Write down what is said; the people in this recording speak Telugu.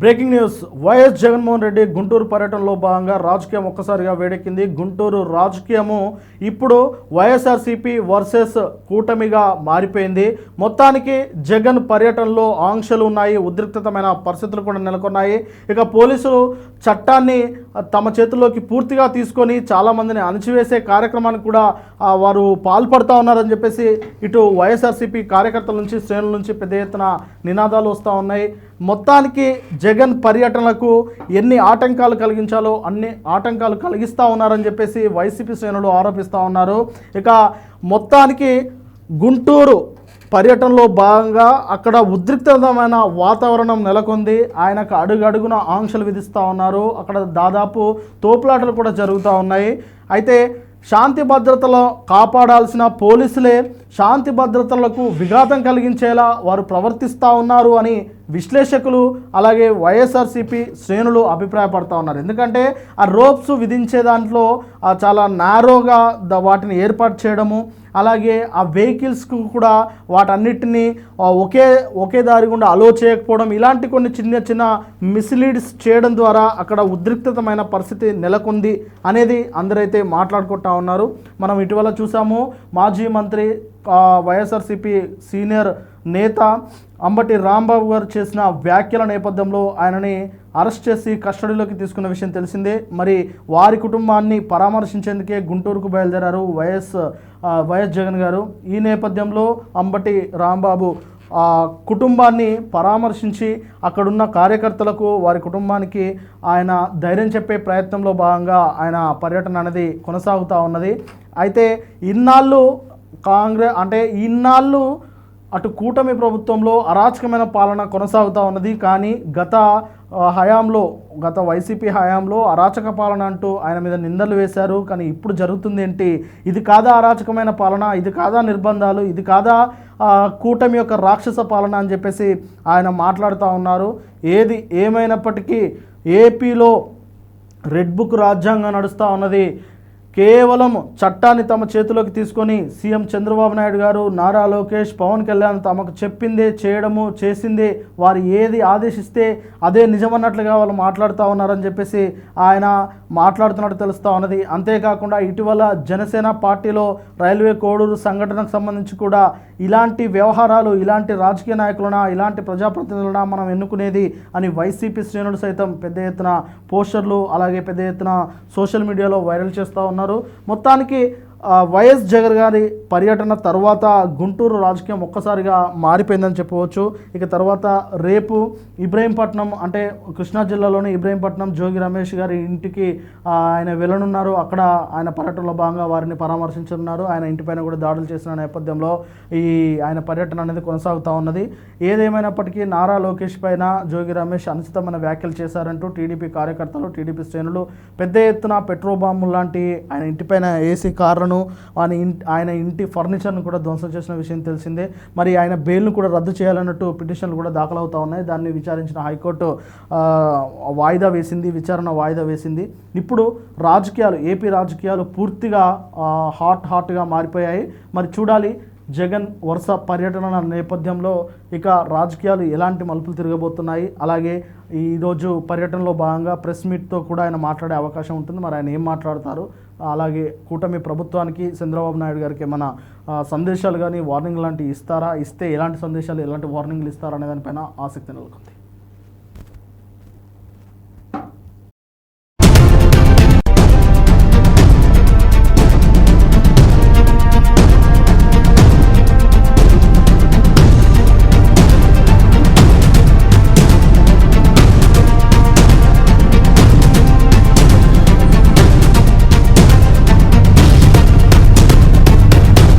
Breaking news. Y S Jaganmohan Reddy Guntur పర్యటనలో భాగంగా రాజకీయం ఒక్కసారిగా వేడెక్కింది. గుంటూరు రాజకీయము ఇప్పుడు వైఎస్ఆర్సీపీ వర్సెస్ కూటమిగా మారిపోయింది. మొత్తానికి జగన్ పర్యటనలో ఆంక్షలు ఉన్నాయి. ఉద్రిక్తమైన పరిస్థితులు కూడా నెలకొన్నాయి. ఇక పోలీసులు చట్టాన్ని తమ చేతుల్లోకి పూర్తిగా తీసుకొని చాలామందిని అణచివేసే కార్యక్రమానికి కూడా వారు పాల్పడుతూ ఉన్నారని చెప్పేసి ఇటు వైఎస్ఆర్సీపీ కార్యకర్తల నుంచి శ్రేణుల నుంచి పెద్ద ఎత్తున నినాదాలు వస్తూ ఉన్నాయి. మొత్తానికి జగన్ పర్యటనకు ఎన్ని ఆటంకాలు కలిగించాలో అన్ని ఆటంకాలు కలిగిస్తూ ఉన్నారని చెప్పేసి వైసీపీ శ్రేణులు ఆరోపిస్తూ ఉన్నారు. ఇక మొత్తానికి గుంటూరు పర్యటనలో భాగంగా అక్కడ ఉద్రిక్తమైన వాతావరణం నెలకొంది. ఆయనకు అడుగడుగున ఆంక్షలు విధిస్తూ ఉన్నారు. అక్కడ దాదాపు తోపులాటలు కూడా జరుగుతూ ఉన్నాయి. అయితే శాంతి భద్రతలో కాపాడాల్సిన పోలీసులే శాంతి భద్రతలకు విఘాతం కలిగించేలా వారు ప్రవర్తిస్తూ ఉన్నారు అని విశ్లేషకులు అలాగే వైఎస్ఆర్సీపీ శ్రేణులు అభిప్రాయపడతా ఉన్నారు. ఎందుకంటే ఆ రోప్స్ విధించే దాంట్లో చాలా నారోగా వాటిని ఏర్పాటు చేయడము అలాగే ఆ వెహికల్స్కు కూడా వాటన్నిటిని ఒకే ఒకే దారి గుండా అలో చేయకపోవడం ఇలాంటి కొన్ని చిన్న చిన్న మిస్లీడ్స్ చేయడం ద్వారా అక్కడ ఉద్రిక్తమైన పరిస్థితి నెలకొంది అనేది అందరైతే మాట్లాడుకుంటా ఉన్నారు. మనం ఇటీవల చూసాము మాజీ మంత్రి వైఎస్ఆర్సీపీ సీనియర్ నేత అంబటి రాంబాబు గారు చేసిన వ్యాఖ్యల నేపథ్యంలో ఆయనని అరెస్ట్ చేసి కస్టడీలోకి తీసుకున్న విషయం తెలిసిందే. మరి వారి కుటుంబాన్ని పరామర్శించేందుకే గుంటూరుకు బయలుదేరారు వైఎస్ వైఎస్ జగన్ గారు. ఈ నేపథ్యంలో అంబటి రాంబాబు ఆ కుటుంబాన్ని పరామర్శించి అక్కడున్న కార్యకర్తలకు వారి కుటుంబానికి ఆయన ధైర్యం చెప్పే ప్రయత్నంలో భాగంగా ఆయన పర్యటన అనేది కొనసాగుతూ ఉన్నది. అయితే ఇన్నాళ్ళు కాంగ్రెస్ అంటే ఇన్నాళ్ళు అటు కూటమి ప్రభుత్వంలో అరాచకమైన పాలన కొనసాగుతూ ఉన్నది. కానీ గత హయాంలో గత వైసీపీ హయాంలో అరాచక పాలన అంటూ ఆయన మీద నిందలు వేశారు. కానీ ఇప్పుడు జరుగుతుంది ఏంటి? ఇది కాదా అరాచకమైన పాలన? ఇది కాదా నిర్బంధాలు? ఇది కాదా కూటమి యొక్క రాక్షస పాలన అని చెప్పేసి ఆయన మాట్లాడుతూ ఉన్నారు. ఏది ఏమైనప్పటికీ ఏపీలో రెడ్ బుక్ రాజ్యాంగం నడుస్తూ ఉన్నది. కేవలం చట్టాన్ని తమ చేతిలోకి తీసుకొని సీఎం చంద్రబాబు నాయుడు గారు నారా లోకేష్ పవన్ కళ్యాణ్ తమకు చెప్పిందే చేయడము చేసిందే వారు ఏది ఆదేశిస్తే అదే నిజమన్నట్లుగా వాళ్ళు మాట్లాడుతూ ఉన్నారని చెప్పేసి ఆయన మాట్లాడుతున్నట్టు తెలుస్తూ ఉన్నది. అంతేకాకుండా ఇటీవల జనసేన పార్టీలో రైల్వే కోడూరు సంఘటనకు సంబంధించి కూడా ఇలాంటి వ్యవహారాలు ఇలాంటి రాజకీయ నాయకులనా ఇలాంటి ప్రజాప్రతినిధులనా మనం ఎన్నుకునేది అని వైసీపీ శ్రేణులు సైతం పెద్ద ఎత్తున పోస్టర్లు అలాగే పెద్ద ఎత్తున సోషల్ మీడియాలో వైరల్ చేస్తూ ఉన్నారు. ఉన్నారు. మొత్తానికి వైఎస్ జగన్ గారి పర్యటన తర్వాత గుంటూరు రాజకీయం ఒక్కసారిగా మారిపోయిందని చెప్పవచ్చు. ఇక తర్వాత రేపు ఇబ్రహీంపట్నం అంటే కృష్ణా జిల్లాలోని ఇబ్రహీంపట్నం జోగి రమేష్ గారి ఇంటికి ఆయన వెళ్ళనున్నారు. అక్కడ ఆయన పర్యటనలో భాగంగా వారిని పరామర్శించనున్నారు. ఆయన ఇంటిపైన కూడా దాడులు చేసిన నేపథ్యంలో ఈ ఆయన పర్యటన అనేది కొనసాగుతూ ఉన్నది. ఏదేమైనప్పటికీ నారా లోకేష్ పైన జోగి రమేష్ అనుచితమైన వ్యాఖ్యలు చేశారంటూ టీడీపీ కార్యకర్తలు టీడీపీ శ్రేణులు పెద్ద ఎత్తున పెట్రోల్ బాంబు లాంటి ఆయన ఇంటిపైన ఏసీ కార్లను ఆయన ఇంటి ఆయన ఇంటి ఫర్నిచర్ను కూడా ధ్వంసం చేసిన విషయం తెలిసిందే. మరి ఆయన బెయిల్ను కూడా రద్దు చేయాలన్నట్టు పిటిషన్లు కూడా దాఖలవుతా ఉన్నాయి. దాన్ని విచారించిన హైకోర్టు వాయిదా వేసింది విచారణ వాయిదా వేసింది. ఇప్పుడు రాజకీయాలు ఏపీ రాజకీయాలు పూర్తిగా హాట్ హాట్గా మారిపోయాయి. మరి చూడాలి జగన్ వరుస పర్యటన నేపథ్యంలో ఇక రాజకీయాలు ఎలాంటి మలుపులు తిరగబోతున్నాయి. అలాగే ఈరోజు పర్యటనలో భాగంగా ప్రెస్ మీట్తో కూడా ఆయన మాట్లాడే అవకాశం ఉంటుంది. మరి ఆయన ఏం మాట్లాడతారు? అలాగే కూటమి ప్రభుత్వానికి చంద్రబాబు నాయుడు గారికి ఏమైనా సందేశాలు కానీ వార్నింగ్ లాంటివి ఇస్తారా? ఇస్తే ఎలాంటి సందేశాలు ఎలాంటి వార్నింగ్లు ఇస్తారా అనే దానిపైన ఆసక్తి నెలకొంది.